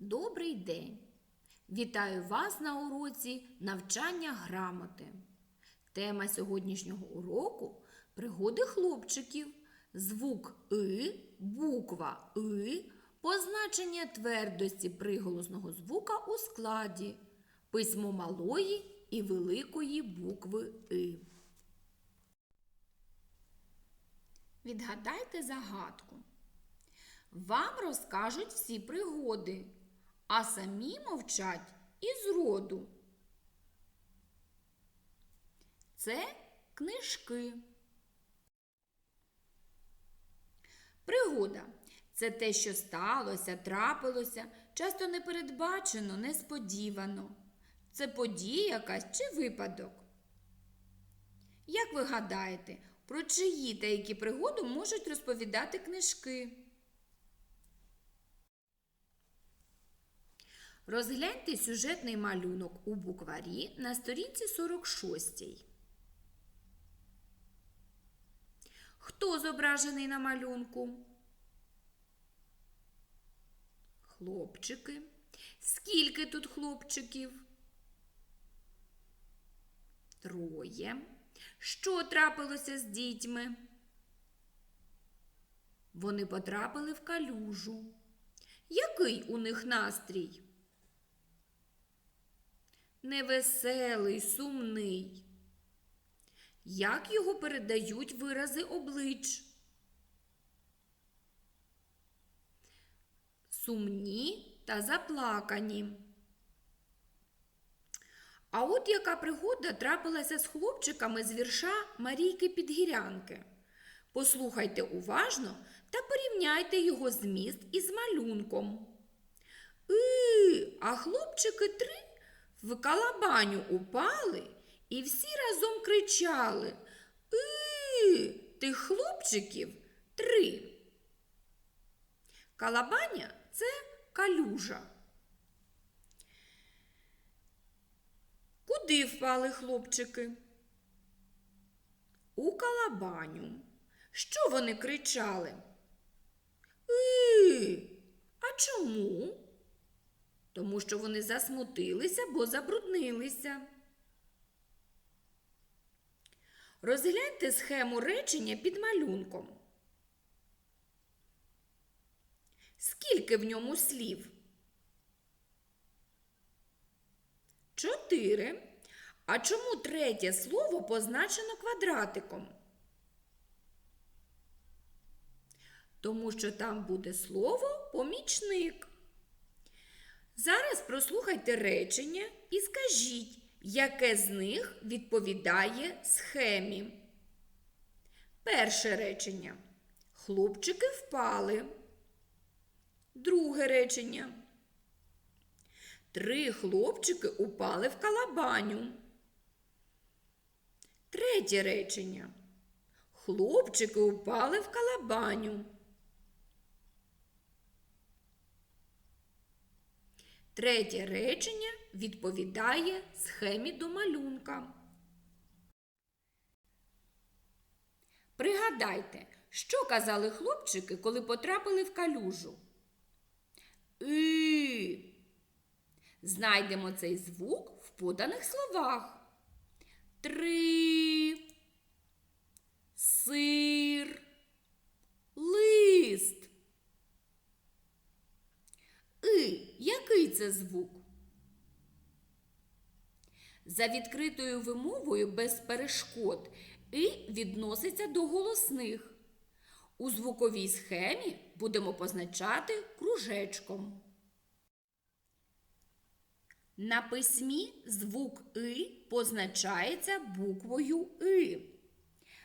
Добрий день! Вітаю вас на уроці навчання грамоти. Тема сьогоднішнього уроку пригоди хлопчиків, звук И, буква И, позначення твердості приголосного звука у складі, письмо малої і великої букви И. Відгадайте загадку. Вам розкажуть всі пригоди, а самі мовчать із роду. Це книжки. Пригода це те, що сталося, трапилося, часто непередбачено, несподівано. Це подія якась чи випадок. Як ви гадаєте, про чиї та які пригоди можуть розповідати книжки? Розгляньте сюжетний малюнок у букварі на сторінці 46. Хто зображений на малюнку? Хлопчики. Скільки тут хлопчиків? Троє. Що трапилося з дітьми? Вони потрапили в калюжу. Який у них настрій? Невеселий, сумний. Як його передають вирази облич? Сумні та заплакані. А от яка пригода трапилася з хлопчиками з вірша Марійки Підгірянки. Послухайте уважно та порівняйте його зміст із малюнком. И, а хлопчики три в калабаню упали і всі разом кричали И, тих хлопчиків три. Калабаня це калюжа. Куди впали хлопчики? У калабаню. Що вони кричали? И, а чому? Тому що вони засмутилися, бо забруднилися. Розгляньте схему речення під малюнком. Скільки в ньому слів? Чотири. А чому третє слово позначено квадратиком? Тому що там буде слово помічник. Зараз прослухайте речення і скажіть, яке з них відповідає схемі. Перше речення. Хлопчики впали. Друге речення. Три хлопчики упали в калабаню. Третє речення. Хлопчики упали в калабаню. Третє речення відповідає схемі до малюнка. Пригадайте, що казали хлопчики, коли потрапили в калюжу. И. Знайдемо цей звук в поданих словах. Три. Сир. Лист. И. Який це звук? За відкритою вимовою без перешкод і відноситься до голосних. У звуковій схемі будемо позначати кружечком. На письмі звук И позначається буквою И.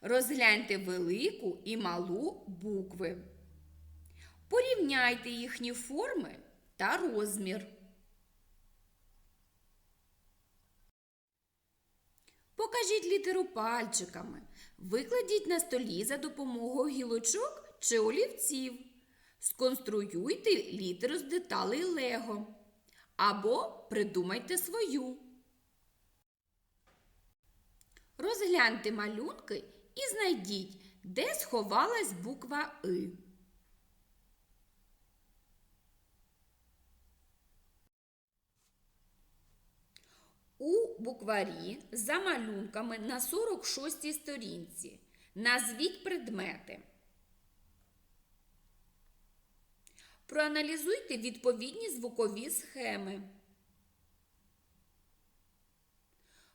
Розгляньте велику і малу букви. Порівняйте їхні форми та розмір. Покажіть літеру пальчиками. Викладіть на столі за допомогою гілочок чи олівців. Сконструюйте літеру з деталей Лего. Або придумайте свою. Розгляньте малюнки і знайдіть, де сховалась буква И. У букварі за малюнками на 46 сторінці. Назвіть предмети. Проаналізуйте відповідні звукові схеми.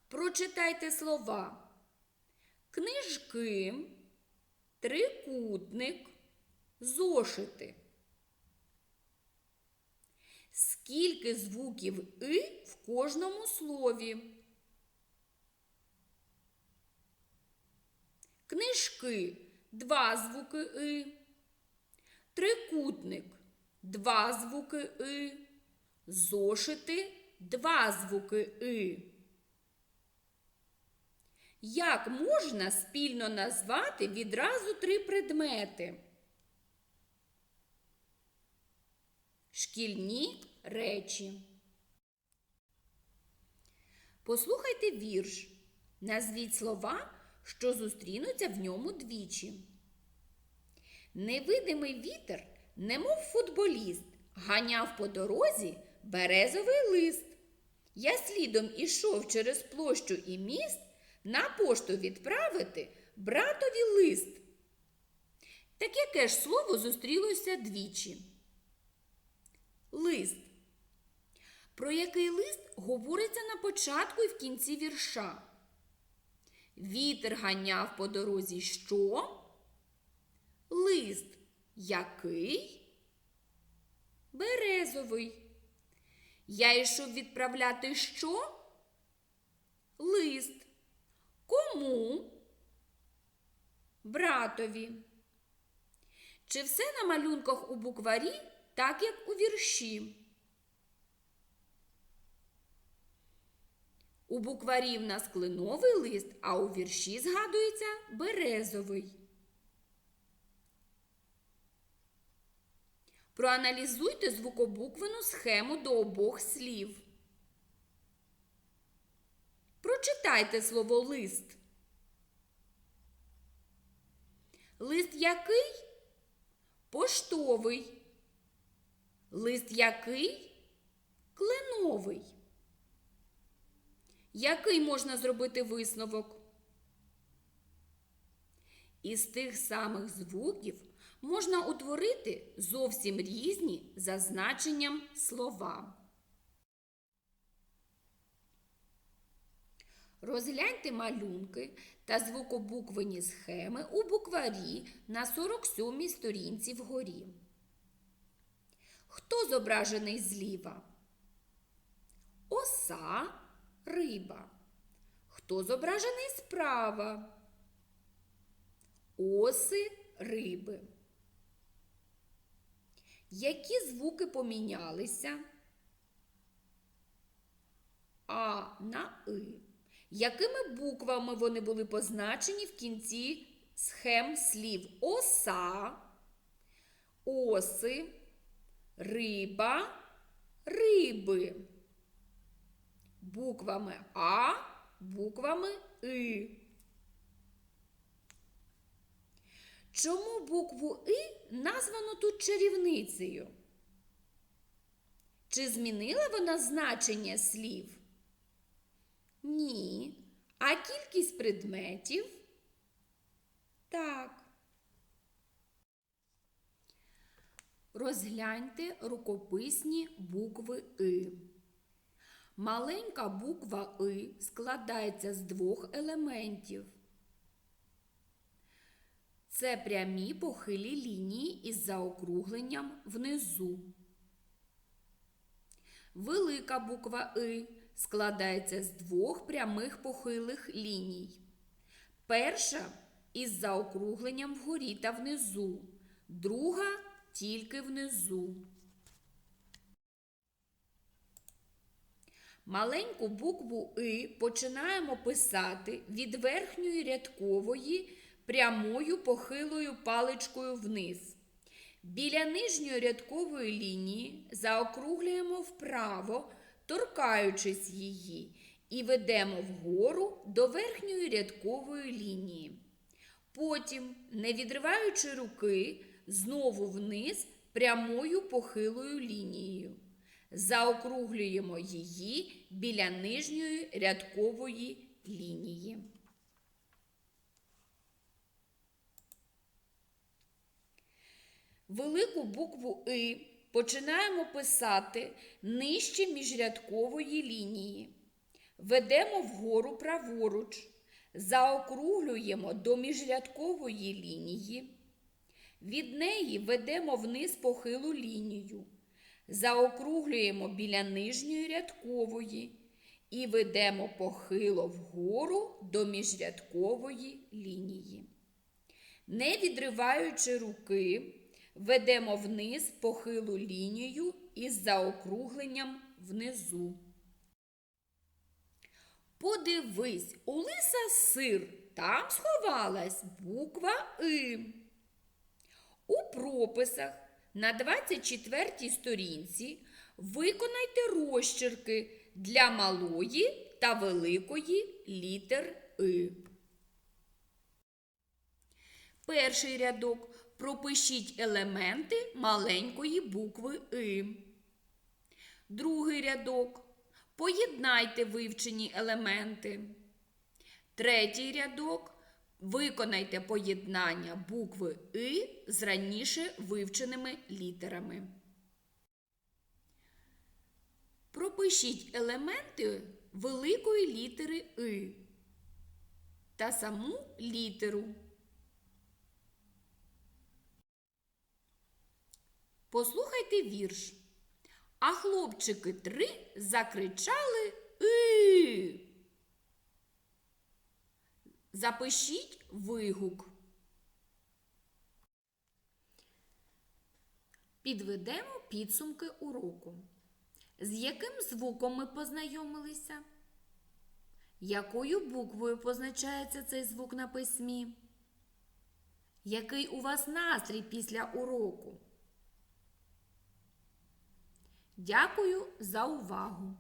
Прочитайте слова книжки, трикутник, зошити. Скільки звуків и в кожному слові? Книжки два звуки и. Трикутник два звуки и. Зошити два звуки и. Як можна спільно назвати відразу три предмети? Шкільні речі. Послухайте вірш. Назвіть слова, що зустрінуться в ньому двічі. Невидимий вітер, немов футболіст, ганяв по дорозі березовий лист. Я слідом ішов через площу і міст на пошту відправити братові лист. Так яке ж слово зустрілося двічі? Лист. Про який лист говориться на початку і в кінці вірша? Вітер ганяв по дорозі що? Лист. Який? Березовий. Я йшов відправляти що? Лист. Кому? Братові. Чи все на малюнках у букварі, так як у вірші? У букварі в нас кленовий лист, а у вірші згадується березовий. Проаналізуйте звукобуквену схему до обох слів. Прочитайте слово лист. Лист який? Поштовий. Лист який? Кленовий. Який можна зробити висновок? Із тих самих звуків можна утворити зовсім різні за значенням слова. Розгляньте малюнки та звукобуквені схеми у букварі на 47 сторінці вгорі. Хто зображений зліва? Оса, риба. Хто зображений справа? Оси, риби. Які звуки помінялися? А на И. Якими буквами вони були позначені в кінці схем слів оса, оси, риба, риби? Буквами А, буквами И. Чому букву И названо тут чарівницею? Чи змінила вона значення слів? Ні. А кількість предметів? Так. Розгляньте рукописні букви И. Маленька буква И складається з двох елементів. Це прямі похилі лінії із заокругленням внизу. Велика буква И складається з двох прямих похилих ліній. Перша із заокругленням вгорі та внизу, друга тільки внизу. Маленьку букву И починаємо писати від верхньої рядкової прямою похилою паличкою вниз. Біля нижньої рядкової лінії заокруглюємо вправо, торкаючись її, і ведемо вгору до верхньої рядкової лінії. Потім, не відриваючи руки, знову вниз прямою похилою лінією. Заокруглюємо її біля нижньої рядкової лінії. Велику букву И починаємо писати нижче міжрядкової лінії. Ведемо вгору праворуч, заокруглюємо до міжрядкової лінії. Від неї ведемо вниз похилу лінію. Заокруглюємо біля нижньої рядкової і ведемо похило вгору до міжрядкової лінії. Не відриваючи руки, ведемо вниз похилу лінію із заокругленням внизу. Подивись, у лиса сир, там сховалась буква И. У прописах на 24 сторінці виконайте розчерки для малої та великої літер И. Перший рядок. Пропишіть елементи маленької букви И. Другий рядок. Поєднайте вивчені елементи. Третій рядок. Виконайте поєднання букви И з раніше вивченими літерами. Пропишіть елементи великої літери И та саму літеру. Послухайте вірш. А хлопчики три закричали И. Запишіть вигук. Підведемо підсумки уроку. З яким звуком ми познайомилися? Якою буквою позначається цей звук на письмі? Який у вас настрій після уроку? Дякую за увагу!